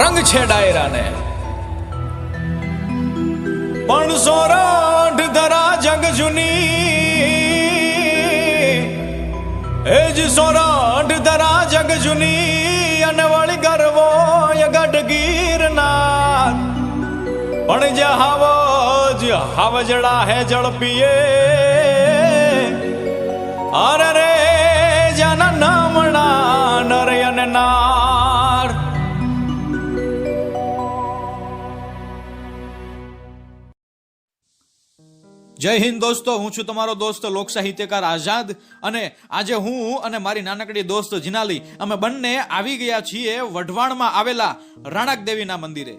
રંગ છે ડાયરાને. પણ સોરાઠ ધરા જગ જુની. એ જ સોરાઠ ધરા જગ જુની અને વળી ગરવો ગઢ ગીરનાર પણ જે હાવજ હાવજડા હે જળ પીએ અરે રે જય હિન્દ દોસ્તો, હું છું તમારો દોસ્ત લોક સાહિત્યકાર આઝાદ અને આજે હું અને મારી નાનકડી દોસ્ત જીનાલી, અમે બંને આવી ગયા છીએ વઢવાણમાં આવેલા રાણક દેવીના મંદિરે.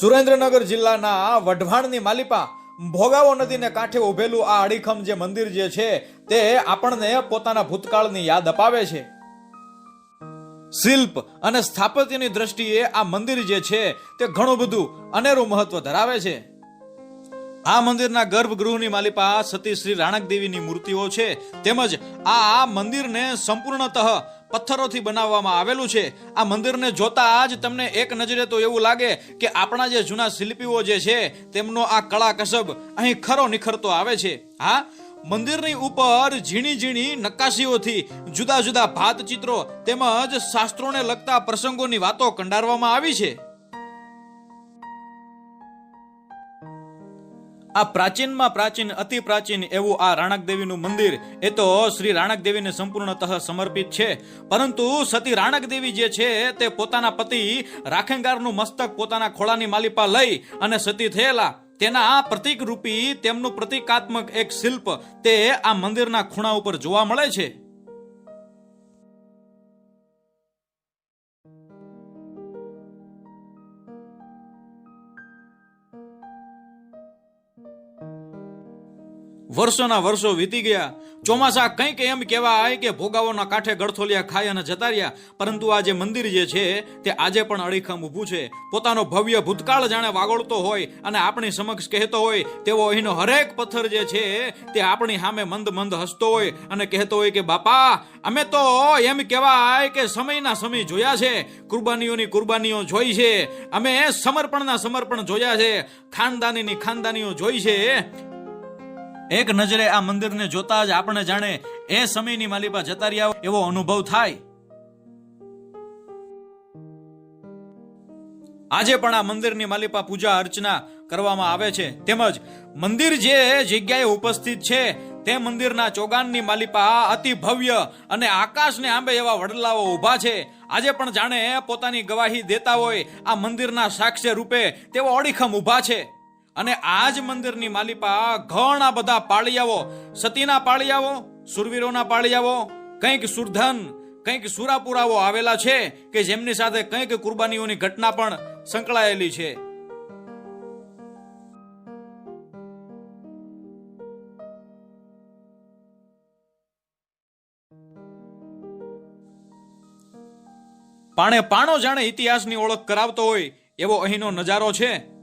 સુરેન્દ્રનગર જિલ્લાના વઢવાણની માલિપા ભોગાવો નદીને કાંઠે ઉભેલું આ અડીખમ જે મંદિર જે છે, તે આપણને પોતાના ભૂતકાળની યાદ અપાવે છે. શિલ્પ અને સ્થાપત્યની દ્રષ્ટિએ આ મંદિર જે છે તે ઘણું બધું અનેરું મહત્વ ધરાવે છે. આ મંદિરના ગર્ભગૃહની માલિપા સતી શ્રી રાણક દેવીની મૂર્તિઓ છે તેમજ આ મંદિરને સંપૂર્ણતઃ પથ્થરોથી બનાવવામાં આવેલું છે. આ મંદિરને જોતા જ તમને એક નજરે તો એવું લાગે કે આપણા જે જૂના શિલ્પીઓ જે છે તેમનો આ કળા કસબ અહીં ખરો નિખરતો આવે છે. હા? મંદિરની ઉપર ઝીણી ઝીણી નક્કાશીઓથી જુદા જુદા ભાત ચિત્રો તેમજ શાસ્ત્રોને લગતા પ્રસંગોની વાતો કંડારવામાં આવી છે. આ પ્રાચીનમાં પ્રાચીન, અતિ પ્રાચીન એવું આ રાણકદેવીનું મંદિર, એ તો શ્રી રાણકદેવીને સંપૂર્ણતઃ સમર્પિત છે. પરંતુ સતી રાણકદેવી જે છે, તે પોતાના પતિ રાખેંગારનું મસ્તક પોતાના ખોળાની માલિપા લઈ અને સતી થયેલા તેના પ્રતીક રૂપી તેમનું પ્રતીકાત્મક એક શિલ્પ તે આ મંદિરના ખૂણા ઉપર જોવા મળે છે. વર્ષોના વર્ષો વીતી ગયા. ચોમાસા કંઈક એમ કહેવાય કે ભોગાવોના કાંઠે ગળથોલિયા ખાય અને જતા રહ્યા. પરંતુ આ જે મંદિર જે છે, તે આજે પણ અડીખમ ઊભું છે. પોતાનો ભવ્ય ભૂતકાળ જાણે વાગોળતો હોય અને આપણી સમક્ષ કહેતો હોય, તેવો અહીંનો હરેક પથ્થર જે છે, તે આપણી સામે મંદ મંદ હસતો હોય અને કહેતો હોય કે, બાપા, અમે તો એમ કહેવાય કે સમયના સમય જોયા છે. કુરબાનીઓની કુરબાનીઓ જોઈ છે. અમે સમર્પણના સમર્પણ જોયા છે. ખાનદાનીની ખાનદાનીઓ જોઈ છે. એક નજરે આ મંદિરને જોતા જ આપણે જાણે એ સમયની માલિપા જતા રહ્યા એવો અનુભવ થાય. આજે પણ આ મંદિરની માલિપા પૂજા અર્ચના કરવામાં આવે છે. તેમજ મંદિર જે જગ્યાએ ઉપસ્થિત છે, તે મંદિરના ચોગાનની માલિપા અતિ ભવ્ય અને આકાશને આંબે એવા વડલાઓ ઊભા છે. આજે પણ જાણે પોતાની ગવાહી દેતા હોય આ મંદિરના સાક્ષ્ય રૂપે તેઓ અડીખમ ઊભા છે. અને આ જ મંદિરની માલિપા ઘણા બધા પાળિયાઓ, સતીના પાળિયાઓ, સુરવીરોના પાળિયાઓ, કંઈક સુરધન, કંઈક સુરાપુરાઓ આવેલા છે કે જેમની સાથે કંઈક કુરબાનીઓની ઘટના પણ સંકળાયેલી છે. પાણે પાણો જાણે ઇતિહાસની ઓળખ કરાવતો હોય એવો અહીંનો નજારો છે.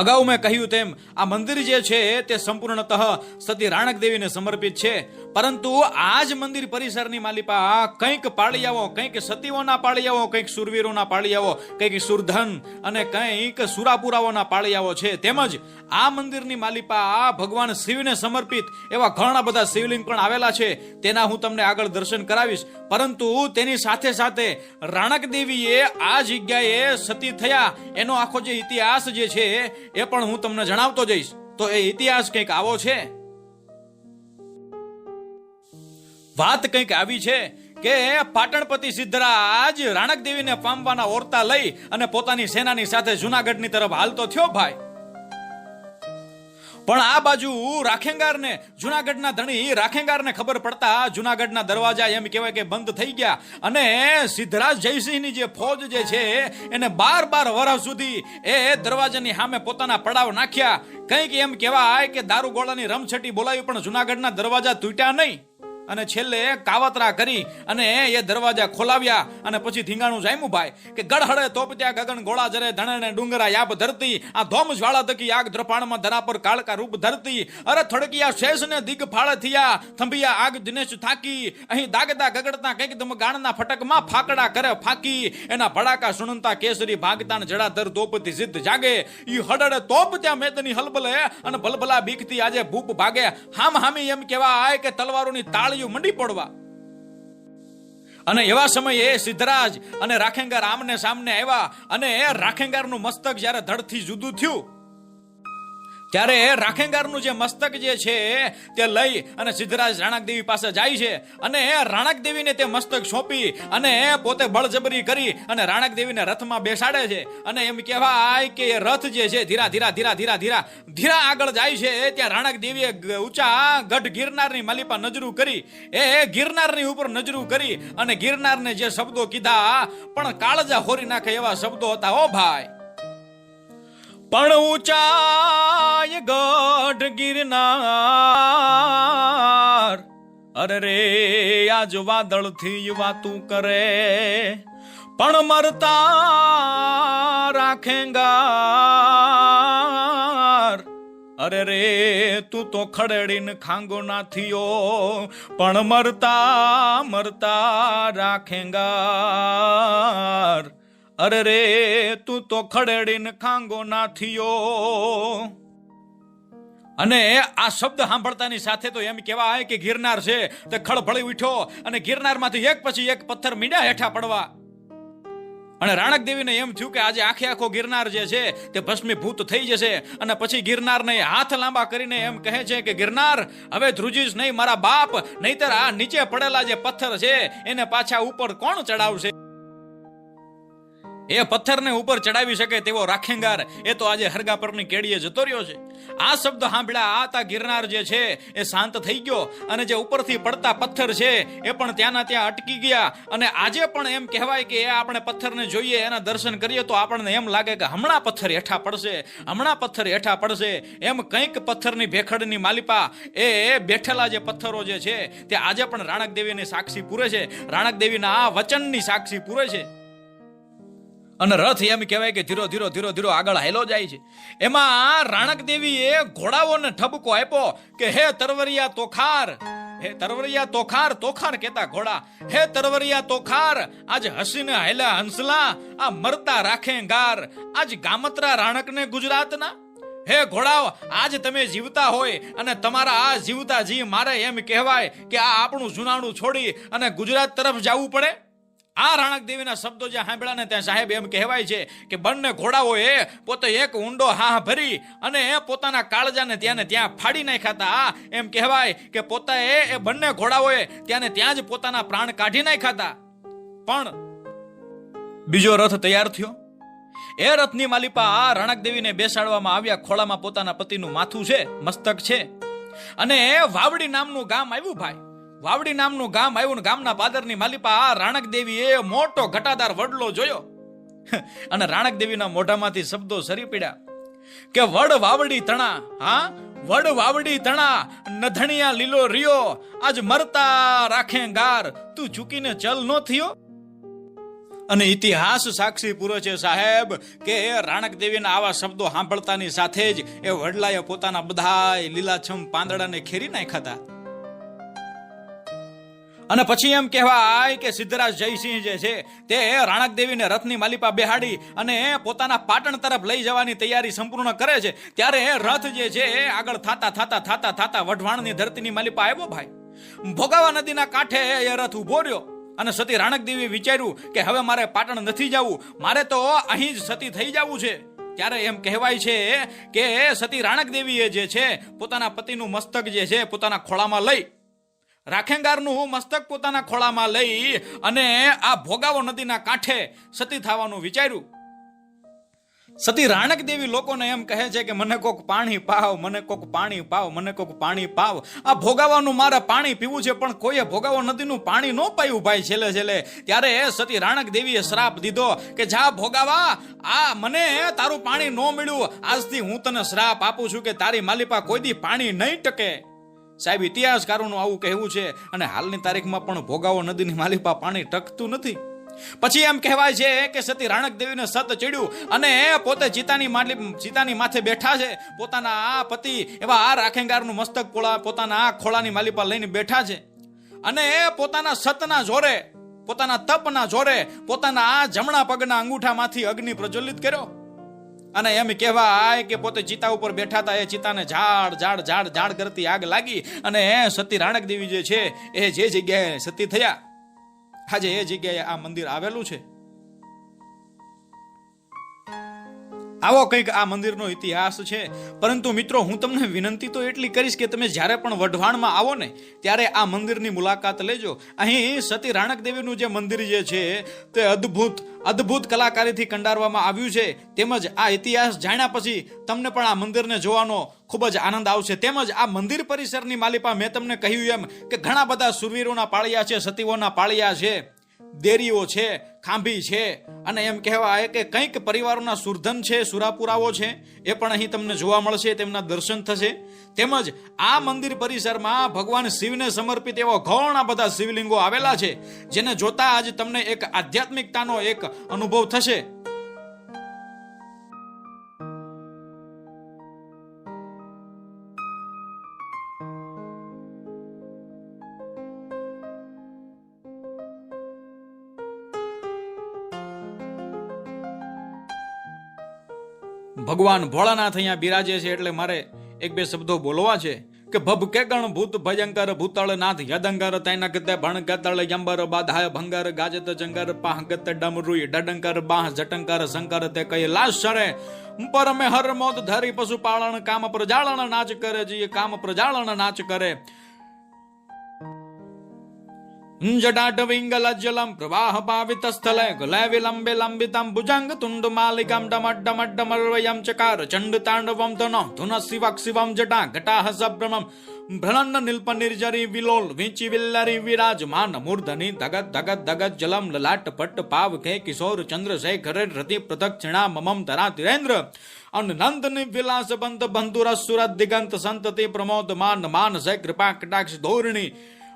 અગાઉ મેં કહ્યું તેમ, આ મંદિર જે છે તે સંપૂર્ણતઃ સતી રાણક દેવીને સમર્પિત છે. પરંતુ આ જ મંદિર પરિસરની માલિપા કંઈક પાળિયાઓ, કંઈક સતીઓના પાળિયાઓ, કંઈક સુરવીરોના પાળિયાઓ, કંઈક સુરધન અને કંઈક સુરાપુરાઓના પાળિયાઓ છે. તેમજ આ મંદિરની માલિપા ભગવાન શિવને સમર્પિત એવા ઘણા બધા શિવલિંગ પણ આવેલા છે. તેના હું તમને આગળ દર્શન કરાવીશ. પરંતુ તેની સાથે સાથે રાણક દેવીએ આ જગ્યાએ સતી થયા. એનો આખો જે ઇતિહાસ જે છે, એ પણ હું તમને જણાવતો જઈશ. તો એ ઇતિહાસ કંઈક આવો છે? વાત કંઈક આવી છે કે પાટણપતિ સિદ્ધરાજ રાણક દેવીને પામવાના ઓરતા લઈ અને પોતાની સેનાની સાથે જુનાગઢની તરફ હાલતો થયો ભાઈ. પણ આ બાજુ રાખેંગારને, જુનાગઢના ધણી રાખેંગારને ખબર પડતા જુનાગઢના દરવાજા એમ કહેવાય કે બંધ થઈ ગયા અને સિદ્ધરાજ જયસિંહની જે ફોજ જે છે એને બાર બાર વર્ષ સુધી એ દરવાજાની સામે પોતાના પડાવ નાખ્યા. કંઈક એમ કહેવાય કે દારૂગોળાની રમછટી બોલાવી પણ જુનાગઢના દરવાજા તૂટ્યા નહીં. અને છેલ્લે કાવતરા કરી અને એ દરવાજા ખોલાવ્યા અને પછી ધીંગાણું જામ્યું ભાઈ કે ગડહડે તોપત્યા ગગન ગોળા જરે ધણને ડુંગરા યાબ ધરતી, આ ધોમ જ્વાળા તકી આગ દ્રપાણમાં ધરા પર કાળકા રૂપ ધરતી. અરે થડકિયા શેષ ને દિગ ફાળ થયા, થંભિયા આગ દિનેશ થાકી. અહીં દાગતા ગગડતા કંઈક દમ ગાણના ફટકમાં ફાકડા કરે ફાકી. એના ભડાકા સુણનતા કેસરી ભાગતા ને જડાધર તોપથી સિદ્ધ જાગે. ઈ હડડે તોપ ત્યાં મેદની હલબલે અને ભલભલા બીકથી આજે ભૂપ ભાગે. હામ હામી એમ કેવા આય કે તલવારોની તાળીઓ મંડી પડવા. અને એવા સમયે સિદ્ધરાજ અને રાખેંગાર આમને સામને આવ્યા અને એ રાખેંગારનું મસ્તક જ્યારે ધડથી જુદું થયું ત્યારે રાખેંગારનું જે મસ્તક જે છે તે લઈ અને સિદ્ધરાજ રાણક દેવી પાસે જાય છે અને રાણક દેવીને તે મસ્તક સોંપી અને પોતે બળજબરી કરી અને રાણક દેવીને રથમાં બેસાડે છે. અને એમ કહેવાય કે રથ જે છે ધીરા ધીરા ધીરા ધીરા ધીરા ધીરા આગળ જાય છે. ત્યાં રાણક દેવીએ ગ- ઊંચા ગઢ ગિરનારની માલિપા નજરું કરી. એ ગિરનારની ઉપર નજરું કરી અને ગિરનારને જે શબ્દો કીધા, પણ કાળજા હોરી નાખે એવા શબ્દો હતા. ઓ ભાઈ. પણ ઊંચાય ગઢ ગિરનાર. અરે રે, આજ વાદળથી વાતું કરે. પણ મરતા રાખેંગાર અરે રે, તું તો ખડેડીને ખાંગો ના થયો. પણ મરતા મરતા રાખેંગાર અરે રે, તું તો ખડેડીને ખાંગો ના થયો. અને આ શબ્દ સાંભળતાની સાથે તો એમ કહેવાય કે ગિરનાર છે, તે ખળભળી ઉઠ્યો અને ગિરનારમાંથી એક પછી એક પથ્થર મીડા હેઠા પડવા. અને રાણક દેવીને એમ થયું કે આજે આખે આખો ગિરનાર જે છે, તે ભસ્મીભૂત થઈ જશે. અને પછી ગિરનારને હાથ લાંબા કરીને એમ કહે છે કે ગિરનાર, હવે ધ્રુજીશ નહીં, મારા બાપ, નહીતર આ નીચે પડેલા જે પથ્થર છે, એને પાછા ઉપર કોણ ચડાવશે? એ પથ્થરને ઉપર ચડાવી શકે તેવો રાખેંગાર. એ તો આજે હરગા પરની કેડીએ જતો રહ્યો છે. આ શબ્દ સાંભળ્યા આ તા ગિરનાર જે છે, એ શાંત થઈ ગયો અને જે ઉપરથી પડતા પથ્થર છે, એ પણ ત્યાંના ત્યાં અટકી ગયા. અને આજે પણ એમ કહેવાય કે એ આપણે પથ્થરને જોઈએ, એના દર્શન કરીએ તો આપણને એમ લાગે કે હમણાં પથ્થર હેઠા પડશે, હમણાં પથ્થર હેઠા પડશે. એમ કંઈક પથ્થરની ભેખડની માલિપા, એ બેઠેલા જે પથ્થરો જે છે, તે આજે પણ રાણક દેવીની સાક્ષી પૂરે છે. રાણક દેવીના આ વચનની સાક્ષી પૂરે છે. અને રથ એમ કહેવાય કે ધીરો ધીરો ધીરો ધીરો આગળ હાયલો જાય છે. એમાં રાણક દેવીએ ઘોડાઓને ઠપકો આપ્યો કે, હે તરવરિયા તોખાર, હે તરવરિયા તોખાર તોખાર કેતા ઘોડા, હે તરવરિયા તોખાર, આજ હસીને હાયલા હંસલા, આ મરતા રાખે ગાર, આજ ગામત્રા રાણકને ગુજરાતના? હે ઘોડાઓ, આજ તમે જીવતા હોય અને તમારા આ જીવતા જી મારે એમ કહેવાય કે આ આપણું જૂનાણું છોડી અને ગુજરાત તરફ જવું પડે? આ રાણક દેવીના શબ્દો જે સાંભળ્યા ને ત્યાં સાહેબ એમ કહેવાય છે કે બંને ઘોડાઓએ પોતે એક ઊંડો હા ભરી અને એ પોતાના કાળજાને ત્યાં ત્યાં ફાડી નાખ્યા હતા. એમ કહેવાય કે પોતાએ એ બંને ઘોડાઓએ ત્યાં ત્યાં જ પોતાના પ્રાણ કાઢી નાખ્યા હતા. પણ બીજો રથ તૈયાર થયો. એ રથની માલિપા આ રાણક દેવીને બેસાડવામાં આવ્યા ખોળામાં પોતાના પતિનું માથું છે, મસ્તક છે. અને વાવડી નામનું ગામ આવ્યું ભાઈ. વાવડી નામનું ગામ આવ્યું ગામના પાદરની માલિપા આ રાણક દેવીએ મોટો ઘટાદાર વડલો જોયો. અને રાણક દેવીના મોઢામાંથી શબ્દો સરી પીડ્યા કે, વડ વાવડી તણા, હા? વડ વાવડી તણા, નધણિયા લીલો રિયો, આજ મરતા રાખે ગાર, તું ઝૂકીને ચલ નો થયો? અને ઇતિહાસ સાક્ષી પૂરો છે સાહેબ કે રાણક દેવીના આવા શબ્દો સાંભળતાની સાથે જ એ વડલાએ પોતાના બધાય લીલાછમ પાંદડાને ખેરી નાખ્યા હતા. અને પછી એમ કહેવાય કે સિદ્ધરાજ જયસિંહ જે છે, તે રાણક દેવીને રથની માલિપા બેહાડી અને પોતાના પાટણ તરફ લઈ જવાની તૈયારી સંપૂર્ણ કરે છે. ત્યારે રથ જે છે, આગળ થાતા થાતા થાતા થાતા વઢવાણની ધરતીની માલિપા આવ્યો ભાઈ. ભોગાવા નદીના કાંઠે એ રથ ઊભો રહ્યો અને સતી રાણક દેવી વિચાર્યું કે હવે મારે પાટણ નથી જવું, મારે તો અહીં જ સતી થઈ જવું છે. ત્યારે એમ કહેવાય છે કે સતી રાણક દેવીએ જે છે, પોતાના પતિનું મસ્તક જે છે, પોતાના ખોળામાં લઈ રાખેંગારનું મસ્તક પોતાના ખોળામાં લઈ અને આ ભોગાવો નદીના કાંઠે સતી થવાનું વિચાર્યું. સતી રાણક દેવી લોકોને એમ કહે છે કે, મને કોક પાણી પાવ, મને કોક પાણી પાવ, મને કોક પાણી પાવ. આ ભોગાવાનું મારે પાણી પીવું છે, પણ કોઈએ ભોગાવો નદીનું પાણી ન પાયું ભાઈ છેલ્લે છેલ્લે. ત્યારે સતી રાણક દેવીએ શ્રાપ દીધો કે, જા ભોગાવા, આ મને તારું પાણી ન મળ્યું. આજથી હું તને શ્રાપ આપું છું કે તારી માલિપા કોઈ દી પાણી નહીં ટકે. સાહેબ, ઇતિહાસકારોનું આવું કહેવું છે અને હાલની તારીખમાં પણ ભોગાવો નદીની માલિપા પાણી ટકતું નથી. પછી એમ કહેવાય છે કે સતી રાણક દેવીને સત ચડ્યું અને પોતે ચિતાની માલી ચિતાની માથે બેઠા છે. પોતાના આ પતિ એવા આ રાખેંગારનું મસ્તક પોળા, પોતાના આ ખોળાની માલિપા લઈને બેઠા છે. અને પોતાના સતના જોરે, પોતાના તપના જોરે, પોતાના આ જમણા પગના અંગૂઠામાંથી અગ્નિ પ્રજ્વલિત કર્યો. અને એમ કહેવાય કે પોતે ચિતા ઉપર બેઠા હતા, એ ચિતાને ઝાડ ઝાડ ઝાડ ઝાડ કરતી આગ લાગી અને સતી રાણક દેવી જે છે, એ જે જગ્યાએ સતી થયા, આજે એ જગ્યાએ આ મંદિર આવેલું છે. આવો કંઈક આ મંદિરનો ઇતિહાસ છે. પરંતુ મિત્રો, હું તમને વિનંતી તો એટલી કરીશ કે તમે જ્યારે પણ વઢવાણમાં આવો ને, ત્યારે આ મંદિરની મુલાકાત લેજો. અહીં સતી રાણક દેવીનું જે મંદિર જે છે, તે અદ્ભુત અદ્ભુત કલાકારીથી કંડારવામાં આવ્યું છે. તેમજ આ ઇતિહાસ જાણ્યા પછી તમને પણ આ મંદિરને જોવાનો ખૂબ જ આનંદ આવશે. તેમજ આ મંદિર પરિસરની માલિપા મેં તમને કહ્યું એમ કે ઘણા બધા સુરવીરોના પાળિયા છે, સતીઓના પાળિયા છે. દેરીઓ છે, ખાંભી છે અને એમ કહેવાય કે કંઈક પરિવારોના સુરધન છે, સુરાપુરાઓ છે, એ પણ અહીં તમને જોવા મળશે, તેમના દર્શન થશે. તેમજ આ મંદિર પરિસરમાં ભગવાન શિવને સમર્પિત એવા ઘણા બધા શિવલિંગો આવેલા છે, જેને જોતા આજ તમને એક આધ્યાત્મિકતાનો એક અનુભવ થશે. ભગવાન ભોળાનાથ અહીંયા બિરાજે છે એટલે મારે એક બે શબ્દો બોલવા છે કે ભબ કે ગણ ભૂત ભયંકર ભૂતળ નાથ યદંકર તૈનક તે ભણ ગતળ યંબર બાધાય ભંગર ગાજત જંગર પાહગત ડમરુય ડડંકર બાહ જટંકર શંકર તે કઈ લાશ શરે. પરમે હર મોદ ધરી પશુપાલન કામ પ્રજાળન નાચ કરે, જી કામ પ્રજાળન નાચ કરે. जटाटविङ्गलज्जलं प्रवाहपावितस्थले गुलैविलम्बे लम्बितं भुजङ्गतुण्डमालिकां डमड्डमड्डमर्वयं चकार चण्डताण्डवं धनं धुनशिवक् शिवं जटा घटाः सभ्रमम् ભ્રણન નિલ્પ નિર્જરી વિલોલ વિંચી વિલ્લરી વિરાજમાન મૂર્ધની ધગત ધગત ધગત જલમ લલાટ પટ્ટ પાવ કે કિશોર ચંદ્ર શેખર રતિ પ્રદક્ષિણા મમમ તરા તિરેન્દ્ર અનંતન વિલાસ બંધ બંધુર સુરત દિગંત સંતતિ પ્રમોદ માન માન જય કૃપા કટાક્ષ ધોરણી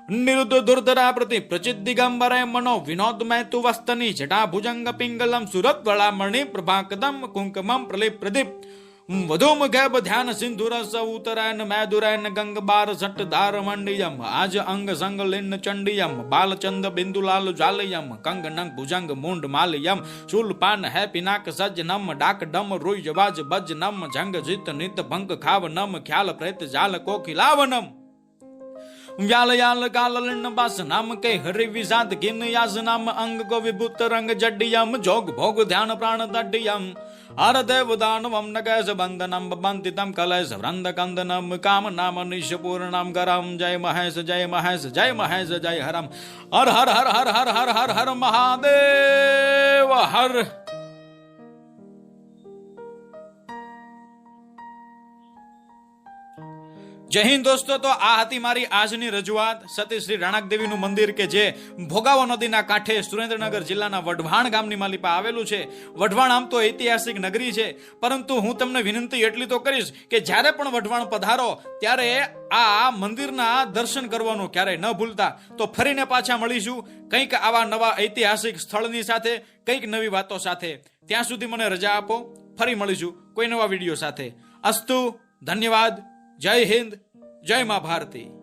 નિરુદ્ધ દુર્ધરા પ્રતિ પ્રચિત દિગંબરે મનો વિનોદ મૈતુ વસ્તની જટા ભુજંગ પિંગલમ સુરત વળામણી પ્રભાકદમ કુંકમમ પ્રલિપ પ્રદીપ વધુ મુખેબ ધ્યાન સિંધુર રસ ઉતરાયન મેદુરાયન ગંગ બાર સટ ધાર મંડિયમ આજ અંગ સંગ લિન ચંડિયમ બાલચંદ બિંદુલાલ જાલયમ કંગ નંગ ભુજંગ મુંડ માલયમ શૂલ પાન હે પિનાક સજ નમ ડાક ડમ રોઈ જવાજ બજ નમ જંગ જીત નિત ભંગ ખાવ નમ ખ્યાલ પ્રેત જાલ કોકિલાવનમ વ્યાલ યાલ કાલ લણ બાસ નામ કે હરિ વિષાદ કિન યાસ નામ અંગ કો વિભૂત રંગ જડ્ડિયમ જોગ ભોગ ધ્યાન પ્રાણ દડ્ડિયમ હર દેવ દાનવમ નગેશ બંધનમ બંધિતમ કલેશ વૃંદ કંદનમ કામ નામ નિશપૂર્ણમ કરમ જય મહેશ જય મહેશ જય મહેશ, જય હરમ. હર હર હર હર હર હર હર હર હર જય હિન્દ દોસ્તો, તો આ હતી મારી આજની રજૂઆત. સતી શ્રી રાણાકદેવીનું મંદિર કે જે ભોગાવો નદીના કાંઠે સુરેન્દ્રનગર જિલ્લાના વઢવાણ ગામની માલિપા આવેલું છે. વઢવાણ આમ તો ઐતિહાસિક નગરી છે, પરંતુ હું તમને વિનંતી એટલી તો કરીશ કે જ્યારે પણ વઢવાણ પધારો, ત્યારે આ મંદિરના દર્શન કરવાનું ક્યારેય ન ભૂલતા. તો ફરીને પાછા મળીશું કંઈક આવા નવા ઐતિહાસિક સ્થળની સાથે, કંઈક નવી વાતો સાથે. ત્યાં સુધી મને રજા આપો, ફરી મળીશું કોઈ નવા વીડિયો સાથે. અસ્તુ, ધન્યવાદ, જય હિન્દ. જય મા ભારતી.